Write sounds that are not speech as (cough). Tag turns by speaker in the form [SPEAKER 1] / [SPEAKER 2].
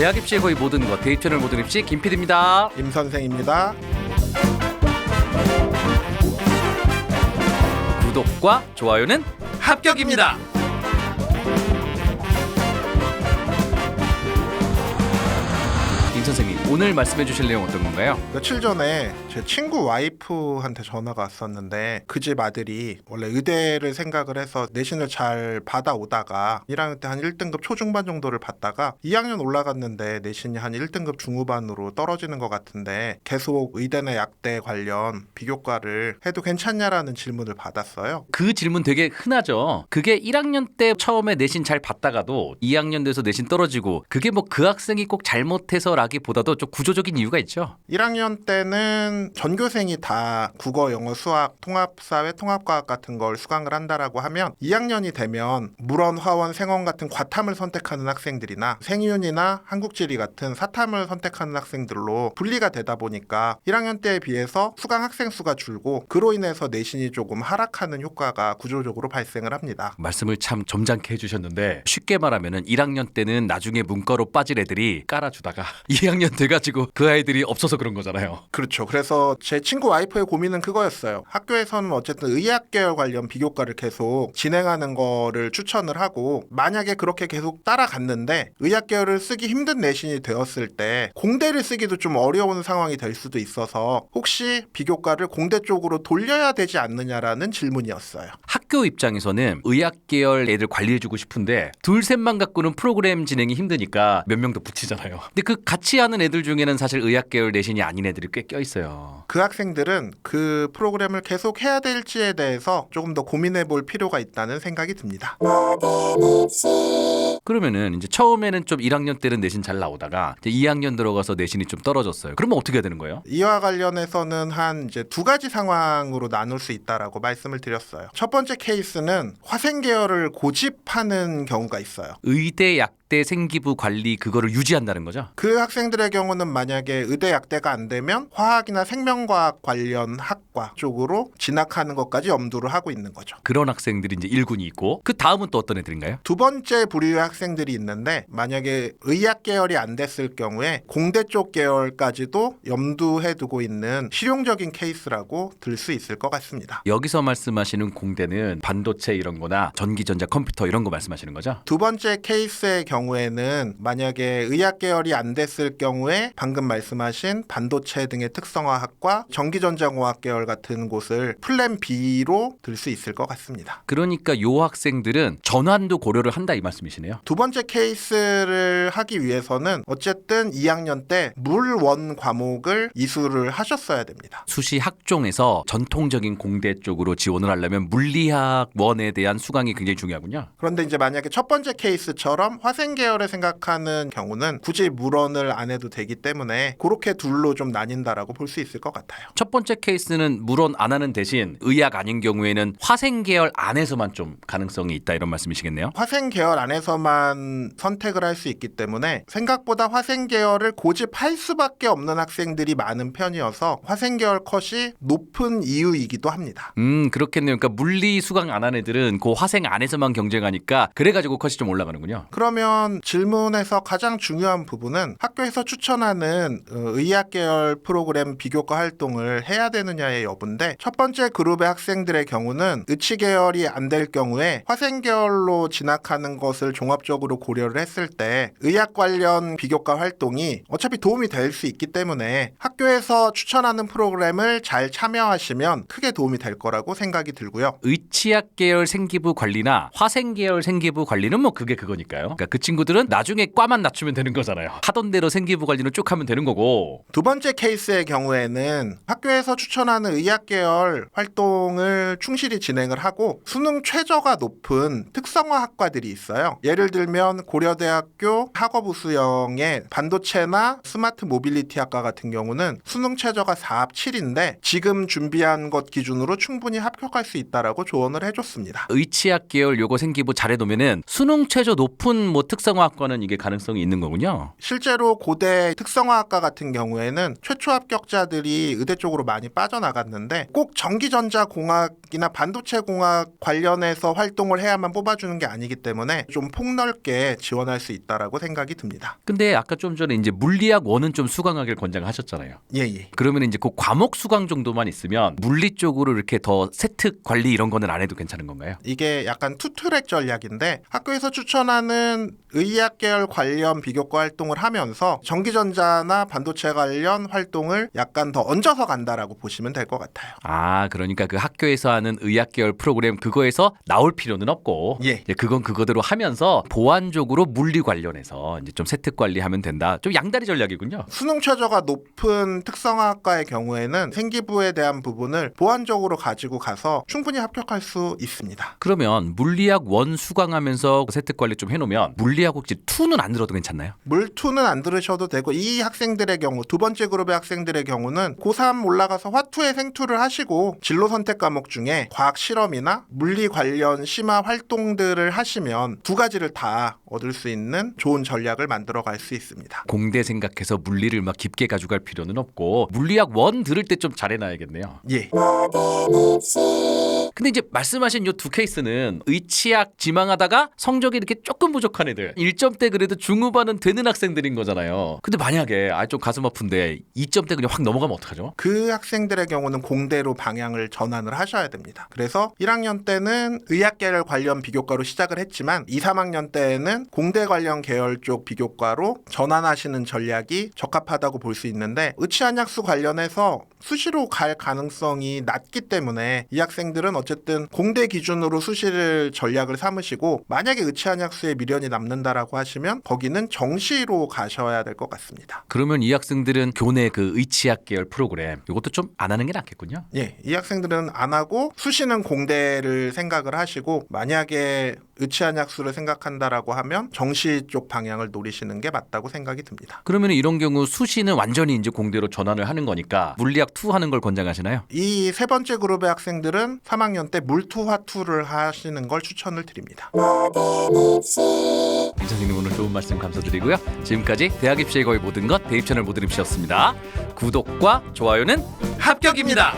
[SPEAKER 1] 대학 입시의 거의 모든 것 데이트 채널 모든 입시 김PD입니다.
[SPEAKER 2] 임 선생입니다.
[SPEAKER 1] 구독과 좋아요는 합격입니다. 임 선생님 오늘 말씀해 주실 내용 어떤 건가요?
[SPEAKER 2] 며칠 전에 제 친구 와이프한테 전화가 왔었는데 그 집 아들이 원래 의대를 생각을 해서 내신을 잘 받아오다가 1학년 때 한 1등급 초중반 정도를 받다가 2학년 올라갔는데 내신이 한 1등급 중후반으로 떨어지는 것 같은데 계속 의대나 약대 관련 비교과를 해도 괜찮냐라는 질문을 받았어요.
[SPEAKER 1] 그 질문 되게 흔하죠. 그게 1학년 때 처음에 내신 잘 봤다가도 2학년 돼서 내신 떨어지고 그게 뭐 그 학생이 꼭 잘못해서라 기보다도 좀 구조적인 이유가 있죠.
[SPEAKER 2] 1학년 때는 전교생이 다 국어, 영어, 수학, 통합사회, 통합과학 같은 걸 수강을 한다라고 하면 2학년이 되면 물원, 화원, 생원 같은 과탐을 선택하는 학생들이나 생윤이나 한국지리 같은 사탐을 선택하는 학생들로 분리가 되다 보니까 1학년 때에 비해서 수강 학생 수가 줄고 그로 인해서 내신이 조금 하락하는 효과가 구조적으로 발생을 합니다.
[SPEAKER 1] 말씀을 참 점잖게 해주셨는데 쉽게 말하면은 1학년 때는 나중에 문과로 빠질 애들이 깔아주다가 (laughs) 2 학년 돼가지고 그 아이들이 없어서 그런 거잖아요.
[SPEAKER 2] 그렇죠. 그래서 제 친구 와이프의 고민은 그거였어요. 학교에서는 어쨌든 의학 계열 관련 비교과를 계속 진행하는 거를 추천을 하고 만약에 그렇게 계속 따라갔는데 의학 계열을 쓰기 힘든 내신이 되었을 때 공대를 쓰기도 좀 어려운 상황이 될 수도 있어서 혹시 비교과를 공대 쪽으로 돌려야 되지 않느냐라는 질문이었어요.
[SPEAKER 1] 학교 입장에서는 의학 계열 애들 관리해주고 싶은데 둘 셋만 갖고는 프로그램 진행이 힘드니까 몇 명 더 붙이잖아요. 근데 그 같이 하는 애들 중에는 사실 의학 계열 내신이 아닌 애들이 꽤 껴 있어요.
[SPEAKER 2] 그 학생들은 그 프로그램을 계속 해야 될지에 대해서 조금 더 고민해 볼 필요가 있다는 생각이 듭니다.
[SPEAKER 1] 그러면은 이제 처음에는 좀 1학년 때는 내신 잘 나오다가 이제 2학년 들어가서 내신이 좀 떨어졌어요. 그러면 어떻게 해야 되는 거예요?
[SPEAKER 2] 이와 관련해서는 한 이제 두 가지 상황으로 나눌 수 있다라고 말씀을 드렸어요. 첫 번째 케이스는 화생 계열을 고집하는 경우가 있어요.
[SPEAKER 1] 의대 약 대 생기부 관리 그거를 유지한다는 거죠?
[SPEAKER 2] 그 학생들의 경우는 만약에 의대 약대가 안 되면 화학이나 생명과학 관련 학과 쪽으로 진학하는 것까지 염두를 하고 있는 거죠.
[SPEAKER 1] 그런 학생들이 이제 1군이 있고 그 다음은 또 어떤 애들인가요?
[SPEAKER 2] 두 번째 부류의 학생들이 있는데 만약에 의학 계열이 안 됐을 경우에 공대 쪽 계열까지도 염두해 두고 있는 실용적인 케이스라고 들 수 있을 것 같습니다.
[SPEAKER 1] 여기서 말씀하시는 공대는 반도체 이런 거나 전기 전자 컴퓨터 이런 거 말씀하시는 거죠?
[SPEAKER 2] 두 번째 케이스의 경우에는 만약에 의학 계열이 안 됐을 경우에 방금 말씀하신 반도체 등의 특성화학과 전기 전자공학 계열 같은 곳을 플랜 B로 들 수 있을 것 같습니다.
[SPEAKER 1] 그러니까 요 학생들은 전환도 고려를 한다 이 말씀이시네요.
[SPEAKER 2] 두 번째 케이스를 하기 위해서는 어쨌든 2학년 때 물원 과목을 이수를 하셨어야 됩니다.
[SPEAKER 1] 수시 학종에서 전통적인 공대 쪽으로 지원을 하려면 물리학 원에 대한 수강이 굉장히 중요하군요.
[SPEAKER 2] 그런데 이제 만약에 첫 번째 케이스처럼 화생 계열을 생각하는 경우는 굳이 물원을 안 해도 되기 때문에 그렇게 둘로 좀 나뉜다라고 볼 수 있을 것 같아요.
[SPEAKER 1] 첫 번째 케이스는 물론 안 하는 대신 의학 아닌 경우에는 화생 계열 안에서만 좀 가능성이 있다 이런 말씀이시겠네요.
[SPEAKER 2] 화생 계열 안에서 만 선택을 할 수 있기 때문에 생각보다 화생 계열을 고집할 수밖에 없는 학생들이 많은 편이어서 화생 계열 컷이 높은 이유이기도 합니다.
[SPEAKER 1] 음 그렇겠네요. 그러니까 물리 수강 안 한 애들은 그 화생 안에서만 경쟁하니까 그래가지고 컷이 좀 올라가는군요.
[SPEAKER 2] 그러면 질문에서 가장 중요한 부분은 학교에서 추천하는 어, 의학 계열 프로그램 비교과 활동을 해야 되느냐의 여부인데 첫 번째 그룹의 학생들의 경우는 의치 계열이 안 될 경우에 화생 계열로 진학하는 것을 종합 적으로 고려를 했을 때 의학 관련 비교과 활동이 어차피 도움이 될 수 있기 때문에 학교에서 추천하는 프로그램을 잘 참여하시면 크게 도움이 될 거라고 생각이 들고요.
[SPEAKER 1] 의치학 계열 생기부 관리나 화생 계열 생기부 관리는 뭐 그게 그거니까요. 그러니까 그 친구들은 나중에 과만 낮추면 되는 거잖아요. 하던 대로 생기부 관리는 쭉 하면 되는 거고.
[SPEAKER 2] 두 번째 케이스의 경우에는 학교에서 추천하는 의학 계열 활동을 충실히 진행을 하고 수능 최저가 높은 특성화 학과들이 있어요. 예를 들면 고려대학교 학업우 수영의 반도체나 스마트 모빌리티 학과 같은 경우는 수능 최저가 4합 7인데 지금 준비한 것 기준으로 충분히 합격할 수 있다라고 조언을 해줬습니다.
[SPEAKER 1] 의치학 계열 요거 생기부 잘해놓으면은 수능 최저 높은 뭐 특성화학과는 이게 가능성이 있는 거군요.
[SPEAKER 2] 실제로 고대 특성화학과 같은 경우에는 최초 합격자들이 의대 쪽으로 많이 빠져나갔는데 꼭 전기전자공학이나 반도체공학 관련해서 활동을 해야만 뽑아주는 게 아니기 때문에 좀 폭락 폭넓게 지원할 수 있다라고 생각이 듭니다.
[SPEAKER 1] 근데 아까 좀 전에 이제 물리학 원은 좀 수강하길 권장하셨잖아요.
[SPEAKER 2] 예, 예.
[SPEAKER 1] 그러면 이제 그 과목 수강 정도만 있으면 물리 쪽으로 이렇게 더 세특 관리 이런 거는 안 해도 괜찮은 건가요?
[SPEAKER 2] 이게 약간 투트랙 전략인데 학교에서 추천하는 의학 계열 관련 비교과 활동을 하면서 전기전자나 반도체 관련 활동을 약간 더 얹어서 간다라고 보시면 될 것 같아요.
[SPEAKER 1] 아, 그러니까 그 학교에서 하는 의학 계열 프로그램 그거에서 나올 필요는 없고
[SPEAKER 2] 예.
[SPEAKER 1] 이제 그건 그거대로 하면서 보완적으로 물리 관련해서 이제 좀 세특 관리하면 된다. 좀 양다리 전략이군요.
[SPEAKER 2] 수능 최저가 높은 특성화학과의 경우에는 생기부에 대한 부분을 보완적으로 가지고 가서 충분히 합격할 수 있습니다.
[SPEAKER 1] 그러면 물리학 원 수강하면서 세특 관리 좀 해놓으면 물리학 혹시 투는 안 들어도 괜찮나요?
[SPEAKER 2] 물투는 안 들으셔도 되고 이 학생들의 경우 두 번째 그룹의 학생들의 경우는 고3 올라가서 화투에 생투를 하시고 진로 선택 과목 중에 과학 실험이나 물리 관련 심화 활동들을 하시면 두 가지를 다 얻을 수 있는 좋은 전략을 만들어 갈 수 있습니다.
[SPEAKER 1] 공대 생각해서 물리를 막 깊게 가져갈 필요는 없고 물리학 원 들을 때 좀 잘해놔야겠네요.
[SPEAKER 2] 예.
[SPEAKER 1] 근데 이제 말씀하신 요 두 케이스는 의치학 지망하다가 성적이 이렇게 조금 부족한 애들 1점대 그래도 중후반은 되는 학생들인 거잖아요. 근데 만약에 아 좀 가슴 아픈데 2점대 그냥 확 넘어가면 어떡하죠?
[SPEAKER 2] 그 학생들의 경우는 공대로 방향을 전환을 하셔야 됩니다. 그래서 1학년 때는 의학 계열 관련 비교과로 시작을 했지만 2, 3학년 때에는 공대 관련 계열 쪽 비교과로 전환하시는 전략이 적합하다고 볼 수 있는데 의치한약수 관련해서 수시로 갈 가능성이 낮기 때문에 이 학생들은 어쨌든 공대 기준으로 수시를 전략을 삼으시고 만약에 의치한약수에 미련이 남는다라고 하시면 거기는 정시로 가셔야 될 것 같습니다.
[SPEAKER 1] 그러면 이 학생들은 교내 그 의치학 계열 프로그램 이것도 좀 안 하는 게 낫겠군요.
[SPEAKER 2] 예, 이 학생들은 안 하고 수시는 공대를 생각을 하시고 만약에 의치한약수를 생각한다라고 하면 정시 쪽 방향을 노리시는 게 맞다고 생각이 듭니다.
[SPEAKER 1] 그러면 이런 경우 수시는 완전히 이제 공대로 전환을 하는 거니까 물리학 투 하는 걸 권장하시나요?
[SPEAKER 2] 이 세 번째 그룹의 학생들은 3학년 때 물투화투를 하시는 걸 추천을 드립니다.
[SPEAKER 1] 임 선생님 오늘 좋은 말씀 감사드리고요. 지금까지 대학 입시의 거의 모든 것 대입 채널 모든 입시였습니다. 구독과 좋아요는 합격입니다.